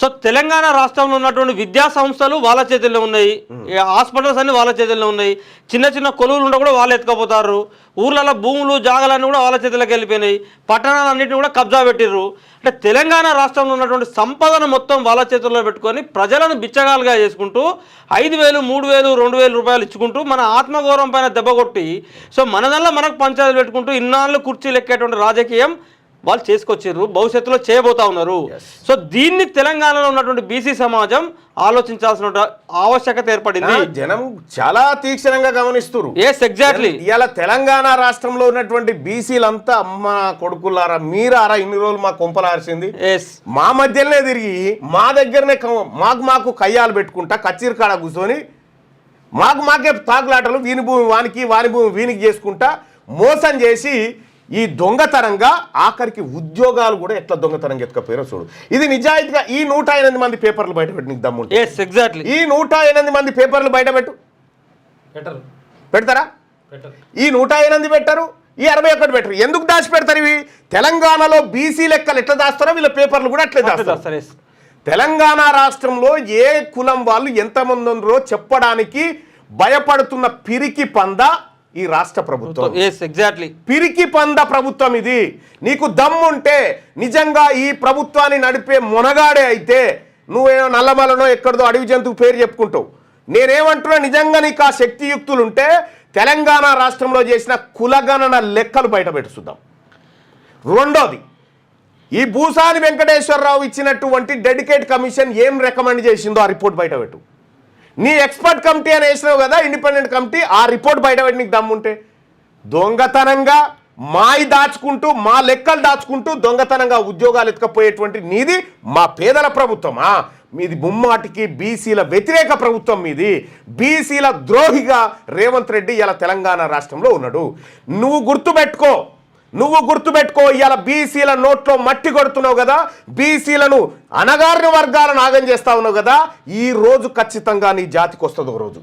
So Telangana రాష్ట్రంలో ఉన్నటువంటి విద్యా సంస్థలు వాళ్ళ చేతుల్లో ఉన్నాయి. హాస్పిటల్స్ అన్ని వాళ్ళ చేతుల్లో ఉన్నాయి. చిన్న చిన్న కొలువులు ఉంటే కూడా వాళ్ళు ఎత్తుకపోతారు. ఊర్లలో భూములు జాగాలన్నీ కూడా వాళ్ళ చేతుల్లోకి వెళ్ళిపోయినాయి. పట్టణాలన్నింటినీ కూడా కబ్జా పెట్టిర్రు. అంటే తెలంగాణ రాష్ట్రంలో ఉన్నటువంటి సంపదను మొత్తం వాళ్ళ చేతుల్లో పెట్టుకొని ప్రజలను బిచ్చగాలుగా చేసుకుంటూ ఐదు వేలు మూడు వేలు రెండు వేల రూపాయలు ఇచ్చుకుంటూ మన ఆత్మగౌరవం పైన దెబ్బ కొట్టి సో మనదల్లా మనకు పంచాయతీలు పెట్టుకుంటూ ఇన్నాళ్ళు కుర్చీలు ఎక్కేటువంటి రాజకీయం వాళ్ళు చేసుకొచ్చారు భవిష్యత్తులో చేయబోతా ఉన్నారు. సో దీన్ని తెలంగాణలో ఉన్నటువంటి బీసీ సమాజం ఆలోచించాల్సిన ఆవశ్యకత ఏర్పడింది. జనం చాలా తీక్షణంగా గమనిస్తున్నారు. ఎస్ ఎగ్జాక్ట్లీ ఇలా తెలంగాణ రాష్ట్రంలో ఉన్నటువంటి బీసీలంతా అమ్మ కొడుకులారా మీరారా ఇన్ని రోజులు మా కొంపలార్చింది ఎస్ మా మధ్యలోనే తిరిగి మా దగ్గరనే మాకు మాకు కయ్యాలు పెట్టుకుంటా కచ్చీరు కాడ కూర్చొని మాకు మాకే తాకులాటలు వీని భూమి వానికి వాని భూమి వీనికి చేసుకుంటా మోసం చేసి ఈ దొంగతనంగా ఆఖరికి ఉద్యోగాలు కూడా ఎట్లా దొంగతనంగా ఎత్తుకపోయారో చూడు. ఇది నిజాయితీగా ఈ నూట ఎనిమిది మంది పేపర్లు బయట పెట్టి నీకు దమ్ముంటే. ఎస్ ఎగ్జాక్ట్లీ ఈ నూట ఎనిమిది మంది పేపర్లు బయట పెట్టు. పెట్టరు. పెడతారా? ఈ నూట ఎనిమిది పెట్టరు ఈ అరవై ఒకటి పెట్టరు. ఎందుకు దాచి పెడతారు ఇవి? తెలంగాణలో బీసీ లెక్కలు ఎట్లా దాస్తారో వీళ్ళ పేపర్లు కూడా అట్లే దాస్తారు. తెలంగాణ రాష్ట్రంలో ఏ కులం వాళ్ళు ఎంతమంది ఉన్నారో చెప్పడానికి భయపడుతున్న పిరికి పంద ఈ రాష్ట్ర ప్రభుత్వం. ఎగ్జాక్ట్లీ పిరికి పంద ప్రభుత్వం ఇది. నీకు దమ్ముంటే నిజంగా ఈ ప్రభుత్వాన్ని నడిపే మొనగాడే అయితే నువ్వేమో నల్లమలనో ఎక్కడదో అడవి జంతువు పేరు చెప్పుకుంటావు. నేనేమంటున్నా నిజంగా నీకు ఆ శక్తియుక్తులు ఉంటే తెలంగాణ రాష్ట్రంలో చేసిన కులగణన లెక్కలు బయట పెట్టుకుందాం రెండోది ఈ భూసాని వెంకటేశ్వరరావు ఇచ్చినటువంటి డెడికేట్ కమిషన్ ఏం రికమెండ్ చేసిందో ఆ రిపోర్ట్ బయట పెట్టు. నీ ఎక్స్పర్ట్ కమిటీ అని వేసినావు కదా ఇండిపెండెంట్ కమిటీ ఆ రిపోర్ట్ బయట దమ్ముంటే. దొంగతనంగా మాయి దాచుకుంటూ మా లెక్కలు దాచుకుంటూ దొంగతనంగా ఉద్యోగాలు ఎత్తుకపోయేటువంటి నీది మా పేదల ప్రభుత్వమా? మీది ముమ్మాటికి బీసీల వ్యతిరేక ప్రభుత్వం మీది. బీసీల ద్రోహిగా రేవంత్ రెడ్డి ఇలా తెలంగాణ రాష్ట్రంలో ఉన్నాడు. నువ్వు గుర్తుపెట్టుకో నువ్వు గుర్తుపెట్టుకో ఇవాళ బీసీల నోట్లో మట్టి కొడుతున్నావు కదా బీసీలను అనగారిన వర్గాలను ఆగం చేస్తా ఉన్నావు కదా ఈ రోజు ఖచ్చితంగా నీ జాతికి వస్తుంది ఒక రోజు.